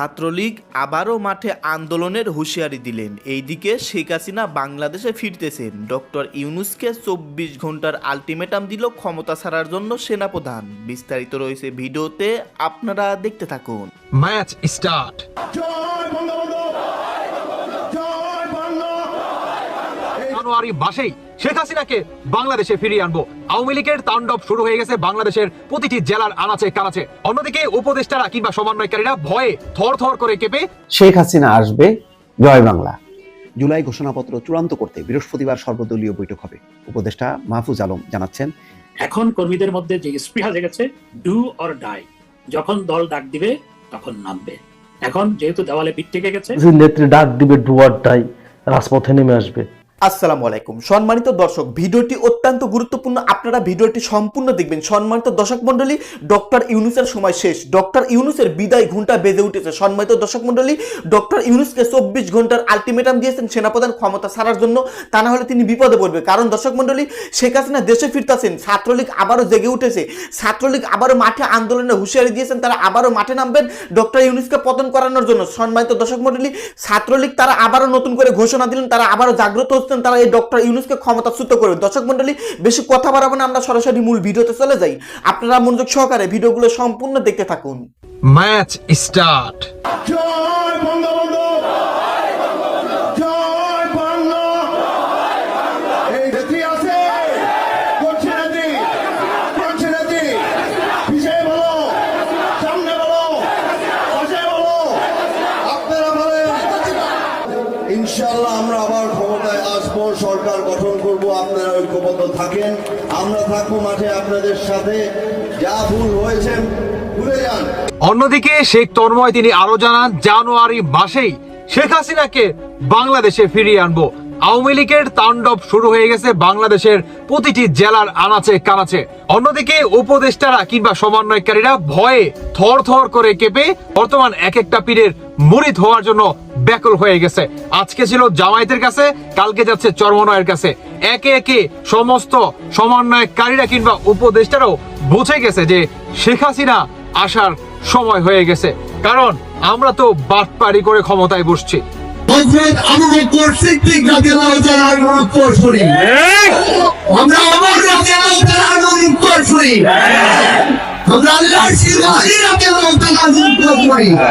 ছাত্রলীগ আবারও মাঠে আন্দোলনের হুঁশিয়ারি দিলেন। এইদিকে শেখ হাসিনা বাংলাদেশে ফিরতেছেন। ডক্টর ইউনুসকে চব্বিশ ঘণ্টার আলটিমেটাম দিল ক্ষমতা ছাড়ার জন্য সেনাপ্রধান। বিস্তারিত রয়েছে ভিডিওতে আপনারা দেখতে থাকুন। Match start. জয় বঙ্গবন্ধু জয় বাংলা। জানুয়ারি মাসেই শেখ হাসিনাকে বাংলাদেশে ফিরিয়ে আনব। আওয়ামী লীগের তাণ্ডব শুরু হয়ে গেছে বাংলাদেশের প্রতিটি জেলার আনাচে কানাচে। অন্যদিকে উপদেষ্টারা কিংবা সমন্বয়কারীরা ভয়ে থর থর করে কেঁপে শেখ হাসিনা আসবে জয় বাংলা। জুলাই ঘোষণাপত্র চূড়ান্ত করতে বৃহস্পতিবার সর্বদলীয় বৈঠক হবে। উপদেষ্টা মাহফুজ আলম জানাচ্ছেন এখন কর্মীদের মধ্যে যে স্পৃহা জেগেছে ডু অর ডাই। যখন দল ডাক দিবে তখন নামবে। এখন যেহেতু দেওয়ালে পিঠ থেকে গেছে যে নেত্রী ডাক দিবে ডু অর ডাই রাজপথে নেমে আসবে। আসসালামু আলাইকুম। সম্মানিত দর্শক, ভিডিওটি অত্যন্ত গুরুত্বপূর্ণ। আপনারা ভিডিওটি সম্পূর্ণ দেখবেন। সম্মানিত দর্শক মন্ডলী ডক্টর ইউনুসের সময় শেষ। ডক্টর ইউনুসের বিদায় ঘণ্টা বেজে উঠেছে। সম্মানিত দর্শক মন্ডলী ডক্টর ইউনুসকে চব্বিশ ঘণ্টার আলটিমেটাম দিয়েছেন সেনাপ্রধান ক্ষমতা ছাড়ার জন্য। তা না হলে তিনি বিপদে পড়বে। কারণ দর্শক মন্ডলী শেখ হাসিনা দেশে ফিরতেছেন। ছাত্রলীগ আবারও জেগে উঠেছে। ছাত্রলীগ আবারও মাঠে আন্দোলনে হুঁশিয়ারি দিয়েছেন। তারা আবারও মাঠে নামবেন ডক্টর ইউনুসকে পতন করানোর জন্য। সম্মানিত দর্শক মন্ডলী ছাত্রলীগ তারা আবারও নতুন করে ঘোষণা দিলেন। তারা আবারও জাগ্রত হচ্ছেন তারা এই ডক্টর ইউনুসকে ক্ষমতাচ্যুত করবে দর্শক মন্ডলী বেশি কথা বাড়াবো না আমরা সরাসরি মূল ভিডিওতে চলে যাই। আপনারা মনোযোগ সহকারে ভিডিওগুলো সম্পূর্ণ দেখতে থাকুন। Match start. ইনশাল্লাহ আমরা আবার ক্ষমতায় আসব সরকার গঠন করব, আপনারা ঐক্যবদ্ধ থাকেন। আমরা থাকব মাঠে আপনাদের সাথে। যা ভুল হয়েছে, ভুলে যান। অন্যদিকে শেখ তন্ময় তিনি আরও জানান, জানুয়ারি মাসেই শেখ হাসিনাকে বাংলাদেশে ফিরিয়ে আনব। আওয়ামী লীগের তাণ্ডব শুরু হয়ে গেছে বাংলাদেশের প্রতিটি জেলার আনাচে কানাচে। অন্যদিকে উপদেষ্টারা কিংবা সমন্বয়কারীরা ভয়ে থর থর করে কেঁপে বর্তমান এক একটা পীরের মুরিদ হওয়ার জন্য ব্যাকুল হয়ে গেছে। আজকে ছিল জামায়াতের কাছে, কালকে যাচ্ছে চরমনয়ের কাছে। একে একে সমস্ত সমন্বয়কারীরা কিংবা উপদেষ্টারাও বুঝে গেছে যে শেখ হাসিনা আসার সময় হয়ে গেছে। কারণ আমরা তো বাটপারি করে ক্ষমতায় বসছি। হজরত আবু বকর সিদ্দিক রাদিয়াল্লাহু তাআলার উত্তর শুনি আমরা ওমর রাদিয়াল্লাহু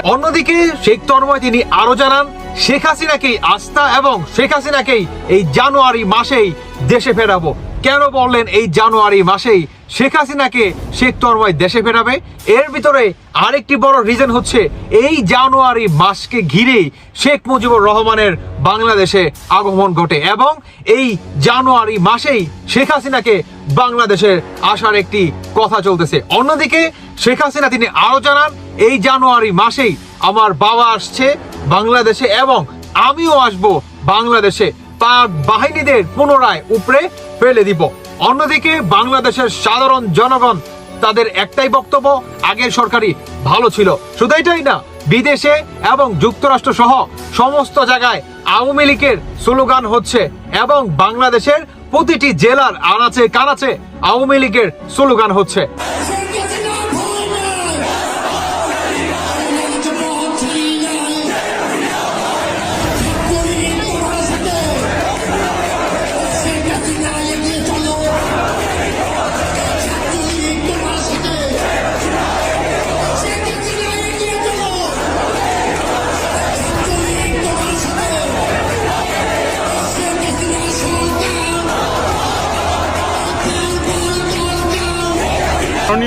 অন্যদিকে শেখ তন্ময় তিনি আরও জানান শেখ হাসিনাকেই আস্থা এবং শেখ হাসিনাকেই এই জানুয়ারি মাসেই দেশে ফেরাবো। কেন বললেন এই জানুয়ারি মাসেই? শেখ হাসিনাকে শেখ তন্ময় দেশে ফেরাবে। এর ভিতরে আরেকটি বড় রিজন হচ্ছে এই জানুয়ারি মাসকে ঘিরেই শেখ মুজিবুর রহমানের বাংলাদেশে আগমন ঘটে এবং এই জানুয়ারি মাসেই শেখ হাসিনাকে বাংলাদেশে আসার একটি কথা চলতেছে। অন্যদিকে শেখ হাসিনা তিনি আরও জানান, এই জানুয়ারি মাসেই আমার বাবা আসছে বাংলাদেশে এবং আমিও আসব বাংলাদেশে। তার বাহিনীদের পুনরায় উপরে ফেলে দিব। অন্যদিকে বাংলাদেশের সাধারণ জনগণ, তাদের একটাই বক্তব্য, আগের সরকারি ভালো ছিল। শুধু এটাই না, বিদেশে এবং যুক্তরাষ্ট্র সহ সমস্ত জায়গায় আওয়ামী লীগের স্লোগান হচ্ছে, এবং বাংলাদেশের প্রতিটি জেলার আনাচে কানাচে আওয়ামী লীগের স্লোগান হচ্ছে।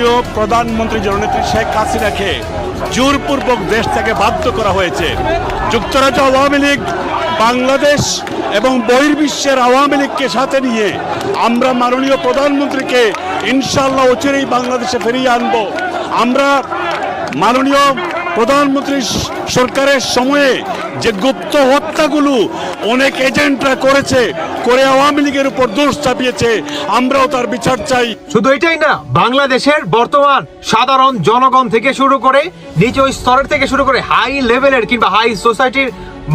মাননীয় প্রধানমন্ত্রী জননেত্রী শেখ হাসিনাকে জোরপূর্বক দেশ থেকে বাধ্য করা হয়েছে। যুক্তরাজ্য আওয়ামী লীগ, বাংলাদেশ এবং বহির্বিশ্বের আওয়ামী লীগকে সাথে নিয়ে আমরা মাননীয় প্রধানমন্ত্রীকে ইনশাল্লাহ অচিরেই বাংলাদেশে ফিরিয়ে আনব। আমরা মাননীয় প্রধানমন্ত্রী সরকারের সময়ে যে গুপ্ত হত্যাগুলো অনেক এজেন্টরা করেছে, করে আওয়ামী লীগের উপর দোষ চাপিয়েছে, আমরাও তার বিচার চাই। শুধু এটাই না, বাংলাদেশের বর্তমান সাধারণ জনগণ থেকে শুরু করে নিচ স্তরের থেকে শুরু করে হাই লেভেলের কিংবা হাই সোসাইটির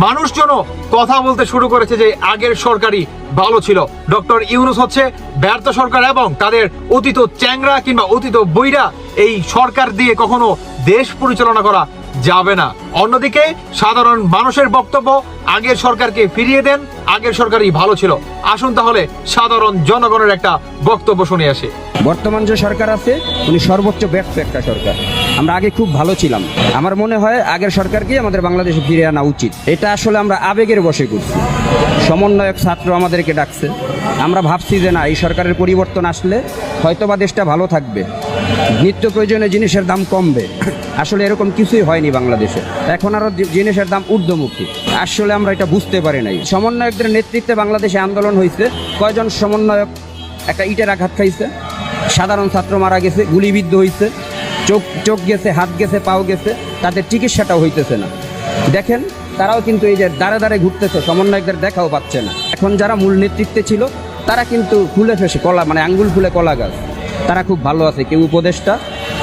মানুষজনও কথা বলতে শুরু করেছে যে আগের সরকারি ভালো ছিল। ডক্টর ইউনুস হচ্ছে ব্যর্থ সরকার এবং তাদের অতীত চ্যাংরা কিংবা অতীত বইরা এই সরকার দিয়ে কখনো দেশ পরিচালনা করা যাবে না। অন্যদিকে সাধারণ মানুষের বক্তব্য আগের সরকারকে ফিরিয়ে দেন, আগের সরকারই ভালো ছিল। আসুন তাহলে সাধারণ জনগণের একটা বক্তব্য শুনে আসে। বর্তমান যে সরকার আছে, উনি সর্বোচ্চ ব্যর্থ একটা সরকার। আমরা আগে খুব ভালো ছিলাম। আমার মনে হয় আগের সরকারকে আমাদের বাংলাদেশে ফিরে আনা উচিত। এটা আসলে আমরা আবেগের বসে করছি। সমন্বয়ক ছাত্র আমাদেরকে ডাকছে। আমরা ভাবছি যে না, এই সরকারের পরিবর্তন আসলে হয়তোবা দেশটা ভালো থাকবে। নিত্য প্রয়োজনীয় জিনিসের দাম কমবে। আসলে এরকম কিছুই হয়নি বাংলাদেশে। এখন আরও জিনিসের দাম ঊর্ধ্বমুখী। আসলে আমরা এটা বুঝতে পারি নাই। সমন্বয়কদের নেতৃত্বে বাংলাদেশে আন্দোলন হয়েছে কয়জন সমন্বয়ক একটা ইটের আঘাত খাইছে? সাধারণ ছাত্র মারা গেছে, গুলিবিদ্ধ হয়েছে চোখ চোখ গেছে, হাত গেছে, পাও গেছে। তাদের চিকিৎসাটাও হইতেছে না। দেখেন, তারাও কিন্তু এই যে দাঁড়ে দাঁড়ে ঘুরতেছে, সমন্বয়কদের দেখাও পাচ্ছে না। এখন যারা মূল নেতৃত্বে ছিল তারা কিন্তু ফুলে ফেসে, কলা মানে আঙ্গুল ফুলে কলা গাছ। তারা খুব ভালো আছে, কেউ উপদেষ্টা,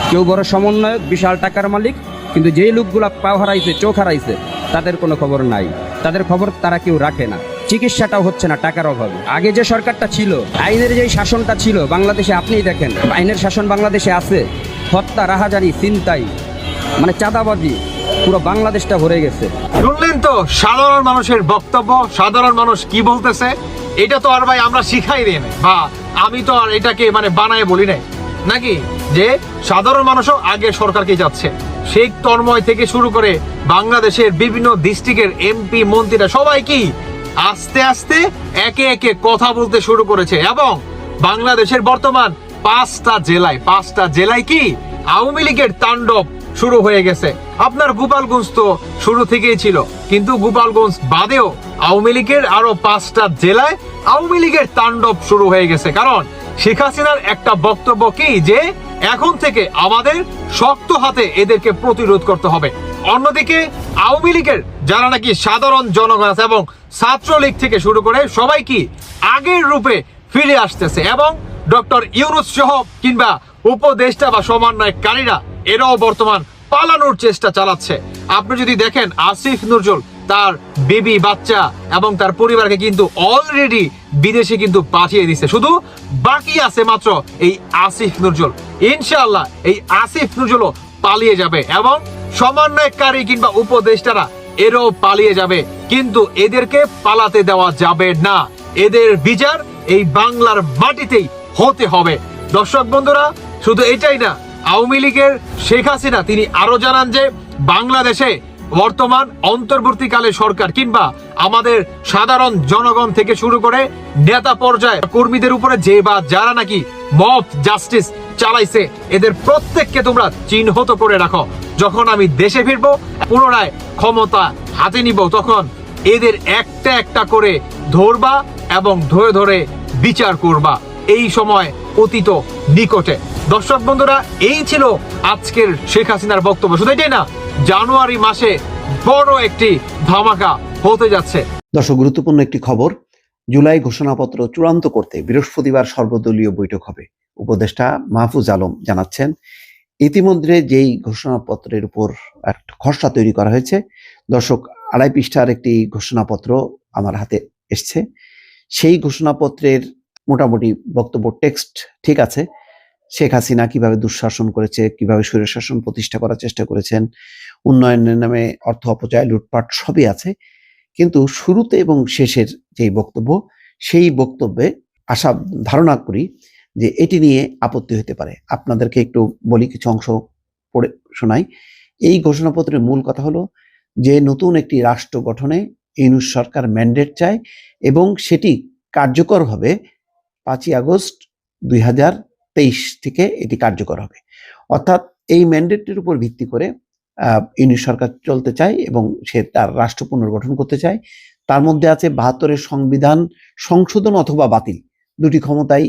কেউ বড় সমন্বয়ক, বিশাল টাকার মালিক, কিন্তু যেই লোকগুলা পাও হারাইছে, চোখ হারাইছে, তাদের কোনো খবর নাই। তাদের খবর তারা কেউ রাখে না। চিকিৎসাটাও হচ্ছে না টাকার অভাবে। আগে যে সরকারটা ছিল, আইনের যে শাসনটা ছিল, বাংলাদেশে আপনিই দেখেন, আইনের শাসন বাংলাদেশে আছে। হত্যা রাহাজানি চিন্তাই মানে চাঁদাবাজি, পুরো বাংলাদেশটা ভরে গেছে। শুনলেন তো, সাধারণ মানুষের বক্তব্য, সাধারণ মানুষ কি বলতেছে? এটা তো আর ভাই আমরা শিখাই দিই নাই। বা আমি তো আর এটাকে মানে বানায় বলি নাই। নাকি? যে সাধারণ মানুষও আগে সরকারকে যাচ্ছে। শেখ তন্ময় থেকে শুরু করে বাংলাদেশের বিভিন্ন ডিস্ট্রিক্টের এমপি মন্ত্রীরা সবাই কি আস্তে আস্তে একে একে কথা বলতে শুরু করেছে এবং বাংলাদেশের বর্তমান পাঁচটা জেলায় পাঁচটা জেলায় কি আওয়ামী লীগের তাণ্ডব শুরু হয়ে গেছে। আপনার গোপালগঞ্জ তো শুরু থেকেই ছিল। কিন্তু গোপালগঞ্জ বাদেও আওয়ামী লীগের আরও পাঁচটা জেলায় আওয়ামী লীগের তাণ্ডব শুরু হয়ে গেছে। কারণ শেখ হাসিনার একটা বক্তব্য কি? যে এখন থেকে আমাদের শক্ত হাতে এদেরকে প্রতিরোধ করতে হবে। অন্যদিকে আওয়ামী লীগের যারা নাকি সাধারণ জনগণ আছে এবং ছাত্রলীগ থেকে শুরু করে সবাই কি আগের রূপে ফিরে আসতেছে এবং ডক্টর ইউনুস সহ কিংবা উপদেষ্টা বা সমন্বয়কারীরা এরাও বর্তমান পালানোর চেষ্টা চালাচ্ছে। আপনি যদি দেখেন আসিফ নজরুল, তার বেবি বাচ্চা এবং তার পরিবারকে কিন্তু অলরেডি বিদেশে কিন্তু পাঠিয়ে দিচ্ছে শুধু বাকি আছে মাত্র এই আসিফ নজরুল। ইনশাআল্লাহ এই আসিফ নজরুলও পালিয়ে যাবে এবং সমন্বয়কারী কিংবা উপদেষ্টারা এরও পালিয়ে যাবে। কিন্তু এদেরকে পালাতে দেওয়া যাবে না। এদের বিচার এই বাংলার মাটিতেই হতে হবে। দর্শক বন্ধুরা, শুধু এটাই না আওয়ামী লীগের শেখ হাসিনা, তিনি আরও জানান যে বাংলাদেশে বর্তমান অন্তর্বর্তীকালে সরকার কিংবা আমাদের সাধারণ জনগণ থেকে শুরু করে নেতা পর্যায়ে কর্মীদের উপরে যে বা যারা নাকি মফ, জাস্টিস চালাইছে, এদের প্রত্যেককে তোমরা চিহ্নিত করে রাখো। যখন আমি দেশে ফিরবো, পুনরায় ক্ষমতা হাতে নিব, তখন এদের একটা একটা করে ধরবা এবং ধরে ধরে বিচার করবা। এই সময় অতীত নিকটে। দর্শক বন্ধুরা, এই ছিল আজকের শেখ হাসিনার বক্তব্য। শুধু এটাই না, জানুয়ারি মাসে বড় একটি ধামাকা হতে যাচ্ছে। দর্শক, গুরুত্বপূর্ণ একটি খবর, জুলাই ঘোষণাপত্র চূড়ান্ত করতে বৃহস্পতিবার সর্বদলীয় বৈঠক হবে। উপদেষ্টা মাহফুজ আলম জানাচ্ছেন, ইতিমধ্যে যেই ঘোষণাপত্রের উপর একটা খসড়া তৈরি করা হয়েছে, দর্শক, আড়াই পৃষ্ঠার একটি ঘোষণাপত্র আমার হাতে এসছে। সেই ঘোষণাপত্রের মোটামুটি বক্তব্য টেক্সট ঠিক আছে শেখ হাসিনা কীভাবে দুঃশাসন করেছে, কীভাবে স্বৈরশাসন প্রতিষ্ঠা করার চেষ্টা করেছেন, উন্নয়নের নামে অর্থ অপচয়, লুটপাট সবই আছে। কিন্তু শুরুতে এবং শেষের যেই বক্তব্য, সেই বক্তব্যে আশা, ধারণা করি যে এটি নিয়ে আপত্তি হতে পারে। আপনাদেরকে একটু বলি কিছু অংশ পড়ে শোনাই। এই ঘোষণাপত্রের মূল কথা হলো যে নতুন একটি রাষ্ট্র গঠনে ইউনুস সরকার ম্যান্ডেট চায় এবং সেটি কার্যকর হবে পাঁচই আগস্ট দুই হাজার তেইশ থেকে এটি কার্যকর হবে। অর্থাৎ এই ম্যান্ডেটের উপর ভিত্তি করে ইউনিট সরকার চলতে চায় এবং সে তার রাষ্ট্র পুনর্গঠন করতে চায়। তার মধ্যে আছে বাহাত্তরের সংবিধান সংশোধন অথবা বাতিল। দুটি ক্ষমতাই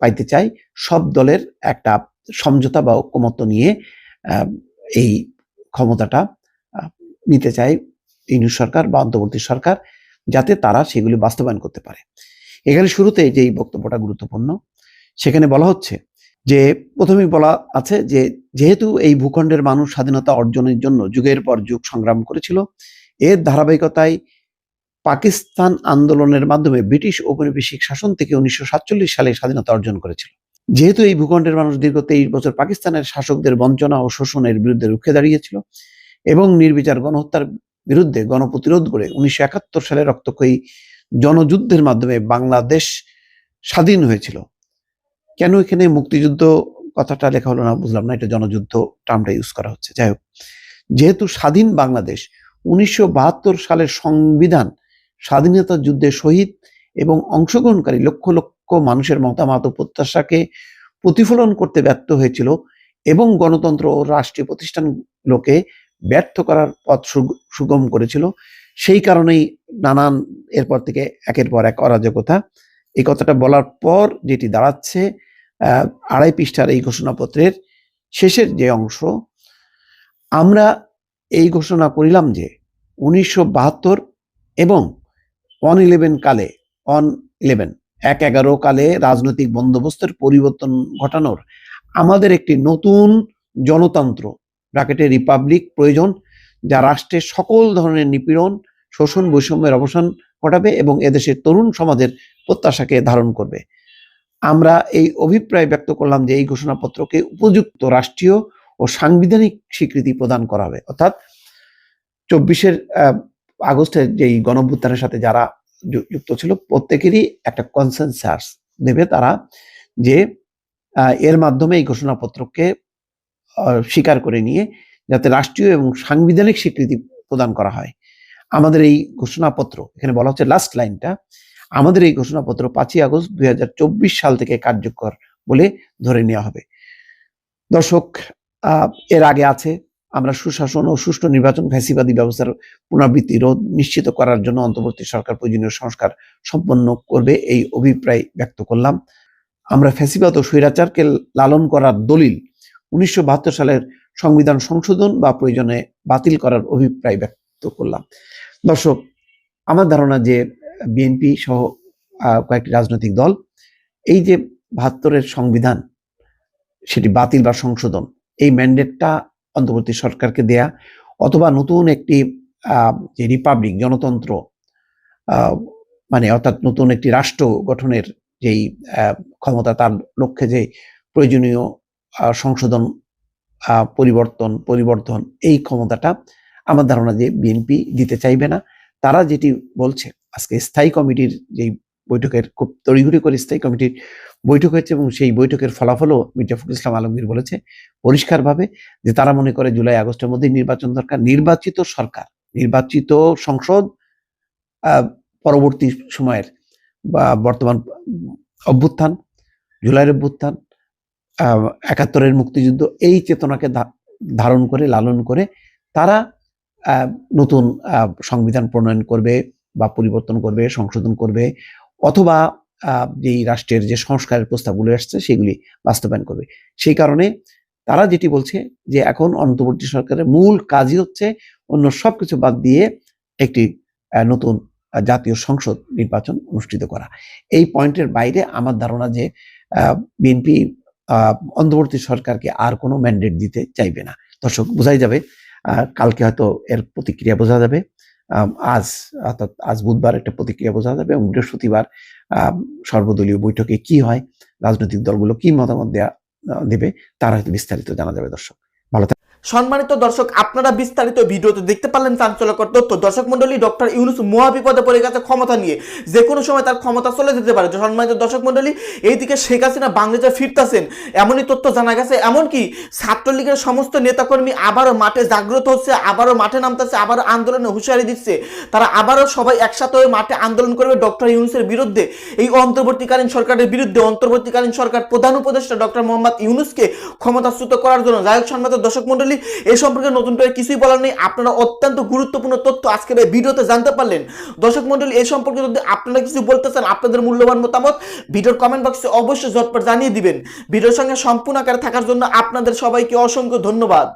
পাইতে চায়। সব দলের একটা সমঝোতা বা ঐক্যমত্য নিয়ে এই ক্ষমতাটা নিতে চায় ইউনিট সরকার বা অন্তর্বর্তী সরকার, যাতে তারা সেগুলি বাস্তবায়ন করতে পারে। এখানে শুরুতে যেই বক্তব্যটা গুরুত্বপূর্ণ সেখানে বলা হচ্ছে যে, প্রথমেই বলা আছে যে, যেহেতু এই ভূখণ্ডের মানুষ স্বাধীনতা অর্জনের জন্য যুগের পর যুগ সংগ্রাম করেছিল, এর ধারাবাহিকতায় পাকিস্তান আন্দোলনের মাধ্যমে ব্রিটিশ ঔপনিবেশিক শাসন থেকে উনিশশো সাতচল্লিশ সালে স্বাধীনতা অর্জন করেছিল। যেহেতু এই ভূখণ্ডের মানুষ দীর্ঘ তেইশ বছর পাকিস্তানের শাসকদের বঞ্চনা ও শোষণের বিরুদ্ধে রুখে দাঁড়িয়েছিল এবং নির্বিচার গণহত্যার বিরুদ্ধে গণপ্রতিরোধ করে উনিশশো একাত্তর সালে রক্তক্ষয়ী জনযুদ্ধের মাধ্যমে বাংলাদেশ স্বাধীন হয়েছিল। কেন এখানে মুক্তিযুদ্ধ কথাটা লেখা হলো না বুঝলাম না, এটা জনযুদ্ধ টার্মটা ইউজ করা হচ্ছে। যাই হোক, যেহেতু স্বাধীন বাংলাদেশ উনিশশো বাহাত্তর সালের সংবিধান স্বাধীনতা যুদ্ধে শহীদ এবং অংশগ্রহণকারী লক্ষ লক্ষ মানুষের মতামত প্রত্যাশাকে প্রতিফলন করতে ব্যর্থ হয়েছিল এবং গণতন্ত্র ও রাষ্ট্রীয় প্রতিষ্ঠানগুলোকে ব্যর্থ করার পথ সুগ- সুগম করেছিল, সেই কারণেই নানান, এরপর থেকে একের পর এক অরাজকতা। এই কথাটা বলার পর যেটি দাঁড়াচ্ছে আড়াই পৃষ্ঠার এই ঘোষণাপত্রের শেষের যে অংশ, আমরা এই ঘোষণা করিলাম যে উনিশশো বাহাত্তর এবং ওয়ান ইলেভেন কালে অন ইলেভেন, এক এগারো কালে রাজনৈতিক বন্দোবস্তের পরিবর্তন ঘটানোর আমাদের একটি নতুন জনতন্ত্র, ব্র্যাকেটে রিপাবলিক প্রয়োজন, যা রাষ্ট্রের সকল ধরনের নিপীড়ন, শোষণ, বৈষম্যের অবসান ঘটাবে এবং এদেশের তরুণ সমাজের প্রত্যাশাকে ধারণ করবে। আমরা এই অভিপ্রায় ব্যক্ত করলাম যে এই ঘোষণাপত্রকে উপযুক্ত রাষ্ট্রীয় ও সাংবিধানিক স্বীকৃতি প্রদান করা হবে। অর্থাৎ চব্বিশের আগস্টের যেই গণভ্যুত্থানের সাথে যারা যুক্ত ছিল, প্রত্যেকেরই একটা কনসেনসাস দেবে তারা যে এর মাধ্যমে এই ঘোষণাপত্রকে স্বীকার করে নিয়ে যাতে রাষ্ট্রীয় এবং সাংবিধানিক স্বীকৃতি প্রদান করা হয়। আমাদের এই ঘোষণাপত্র, এখানে বলা হচ্ছে লাস্ট লাইনটা আমাদের এই ঘোষণাপত্র পাঁচই আগস্ট দুই হাজার চব্বিশ সাল থেকে কার্যকর বলে ধরে নেওয়া হবে। দর্শক এর আগে আছে, আমরা সুশাসন ও সুষ্ঠু নির্বাচন ফ্যাসিবাদী ব্যবস্থার পুনরাবৃত্তি রোধ নিশ্চিত করার জন্য অন্তর্বর্তী সরকার প্রয়োজনীয় সংস্কার সম্পন্ন করবে এই অভিপ্রায় ব্যক্ত করলাম। আমরা ফ্যাসিবাদ ও স্বৈরাচারকে লালন করার দলিল উনিশশো বাহাত্তর সালের সংবিধান সংশোধন বা প্রয়োজনে বাতিল করার অভিপ্রায় ব্যক্ত করলাম। দর্শক, আমার ধারণা যে বিএনপি সহ কয়েকটি রাজনৈতিক দল, এই যে বাহাত্তরের সংবিধান, সেটি বাতিল বা সংশোধন, এই ম্যান্ডেটটা অন্তর্বর্তী সরকারকে দেয়া, অথবা নতুন একটি যে রিপাবলিক গণতন্ত্র মানে অর্থাৎ নতুন একটি রাষ্ট্র গঠনের যেই ক্ষমতা, তার লক্ষ্যে যে প্রয়োজনীয় সংশোধন পরিবর্তন পরিবর্তন এই ক্ষমতাটা আমার ধারণা যে বিএনপি দিতে চাইবে না। তারা যেটি বলছে আজকে স্থায়ী কমিটির যেই বৈঠকের খুব তড়িঘড়ি করে স্থায়ী কমিটির বৈঠক হয়েছে এবং সেই বৈঠকের ফলাফলও মির্জা ফখরুল ইসলাম আলমগীর বলেছে পরিষ্কারভাবে যে তারা মনে করে জুলাই আগস্টের মধ্যে নির্বাচন দরকার। নির্বাচিত সরকার, নির্বাচিত সংসদ পরবর্তী সময়ের বা বর্তমান অভ্যুত্থান, জুলাইয়ের অভ্যুত্থান একাত্তরের মুক্তিযুদ্ধ এই চেতনাকে ধারণ করে, লালন করে তারা নতুন সংবিধান প্রণয়ন করবে। বা পরিবর্তন করবে, সংশোধন করবে, অথবা যেই রাষ্ট্রের যে সংস্কারের প্রস্তাবগুলো আসছে সেগুলি বাস্তবায়ন করবে। সেই কারণে তারা যেটি বলছে যে এখন অন্তর্বর্তী সরকারের মূল কাজই হচ্ছে অন্য সব কিছু বাদ দিয়ে একটি নতুন জাতীয় সংসদ নির্বাচন অনুষ্ঠিত করা। এই পয়েন্টের বাইরে আমার ধারণা যে বিএনপি অন্তর্বর্তী সরকারকে আর কোনো ম্যান্ডেট দিতে চাইবে না। দর্শক, বোঝাই যাবে কালকে হয়তো এর প্রতিক্রিয়া বোঝা যাবে। আজ, অর্থাৎ আজ বুধবার একটা প্রতিক্রিয়া বোঝা যাবে এবং বৃহস্পতিবার সর্বদলীয় বৈঠকে কি হয়, রাজনৈতিক দলগুলো কি মতামত দেয়া দেবে, তার হয়তো বিস্তারিত জানা যাবে দর্শক ভালো। সম্মানিত দর্শক, আপনারা বিস্তারিত ভিডিওতে দেখতে পারলেন চাঞ্চল্যকর তথ্য। দর্শক মন্ডলী ডক্টর ইউনুস মহাবিপদে পড়ে গেছে ক্ষমতা নিয়ে। যে কোনো সময় তার ক্ষমতা চলে যেতে পারে। সম্মানিত দর্শক মন্ডলী এইদিকে শেখ হাসিনা বাংলাদেশে ফিরতেছেন। এমনই তথ্য জানা গেছে। এমনকি ছাত্রলীগের সমস্ত নেতাকর্মী আবারও মাঠে জাগ্রত হচ্ছে, আবারও মাঠে নামতেছে, আবারও আন্দোলনে হুঁশিয়ারি দিচ্ছে। তারা আবারও সবাই একসাথে হয়ে মাঠে আন্দোলন করবে ডক্টর ইউনুসের বিরুদ্ধে। এই অন্তর্বর্তীকালীন সরকারের বিরুদ্ধে অন্তর্বর্তীকালীন সরকার প্রধান উপদেষ্টা ডক্টর মোহাম্মদ ইউনুসকে ক্ষমতাচ্যুত করার জন্য। যাই হোক, সম্মানিত দর্শক মন্ডলী এ সম্পর্কে নতুন করে কিছুই বলার নেই। আপনারা অত্যন্ত গুরুত্বপূর্ণ তথ্য আজকের এই ভিডিওতে জানতে পারলেন। দর্শক মন্ডলী, এই সম্পর্কে যদি আপনারা কিছু বলতে চান, আপনাদের মূল্যবান মতামত ভিডিওর কমেন্ট বক্সে অবশ্যই ঝটপট জানিয়ে দিবেন। ভিডিওর সঙ্গে সম্পূর্ণ আকারে থাকার জন্য আপনাদের সবাইকে অসংখ্য ধন্যবাদ।